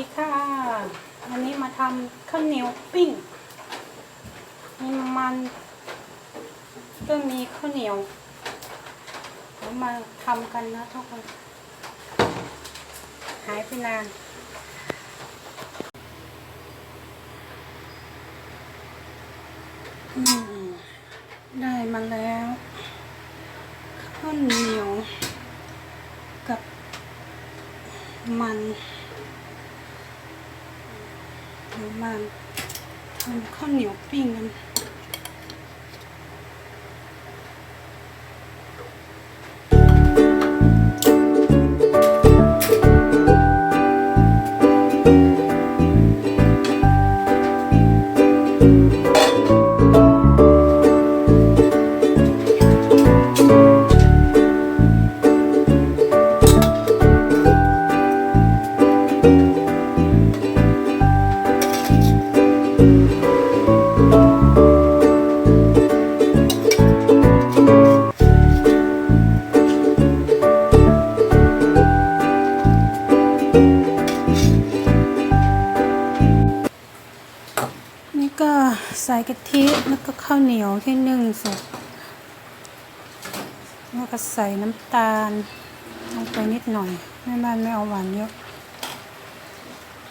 ดีค่ะ วันนี้มาทำข้าวเหนียวปิ้ง มีมันก็มีข้าวเหนียวเดี๋ยวมาทำกันนะทุกคน หายไปนานได้มาแล้วข้าวเหนียวกับมัน เดี๋ยวมาทำข้าวเหนียวปิ้งกัน นี่ก็ใส่กะทิแล้วก็ข้าวเหนียวที่นึ่งสุกแล้วก็ใส่น้ำตาลลงไปนิดหน่อยแม่บ้านไม่เอาหวานเยอะ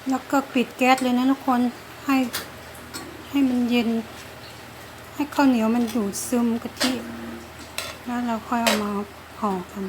แล้วก็ปิดแก๊สเลยนะทุกคนให้ให้มันเย็น ให้ข้าวเหนียวมันดูดซึมกะทิ แล้วเราค่อยเอามาห่อกัน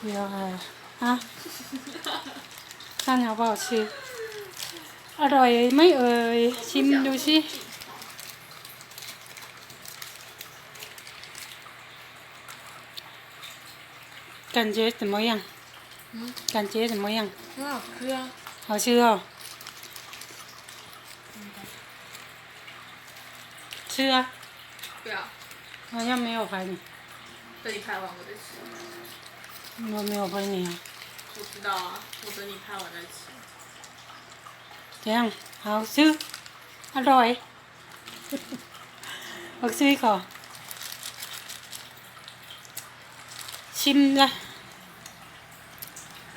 不要爱了啊！看好不好吃？อร่อยไหม่เอ่ย ชิมดูสิ 感觉怎么样？感觉怎么样？很好吃啊！好吃哦。吃啊，不要，好像没有拍你，等你拍完我再吃。 我没有拍你啊。我知道啊，我等你拍完再吃。怎样？好吃？อร่อย 我吃一口。 ชิมละ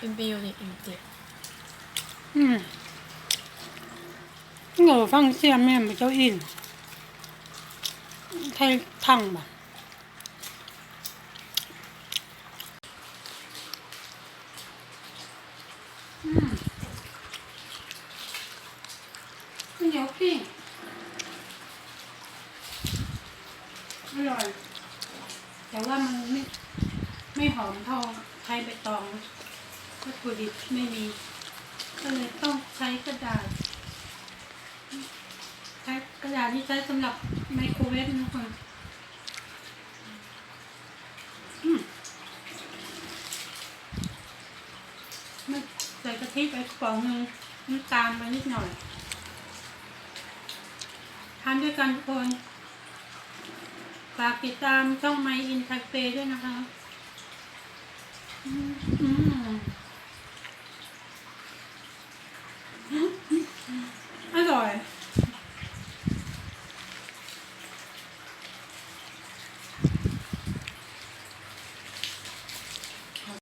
Imbioni inte. อืมเงาฟังเสียงแม่มาเจ้าอินไทยทังบ่ อืมเหนียวปิ้งอร่อย แต่ว่ามันไม่ไม่หอมเท่าไทยใบตองวัตถุดิบไม่มี ก็เลยต้องใช้กระดาษ ใช้กระดาษที่ใช้สำหรับไมโครเวฟนะคนอืมไม่ใส่กะทิไปกระป๋องหนึงน้ำตาลไปนิดหน่อย ทานด้วยกันทุกคนฝากติดตามช่องไมอินทักเฟด้วยนะคะอืม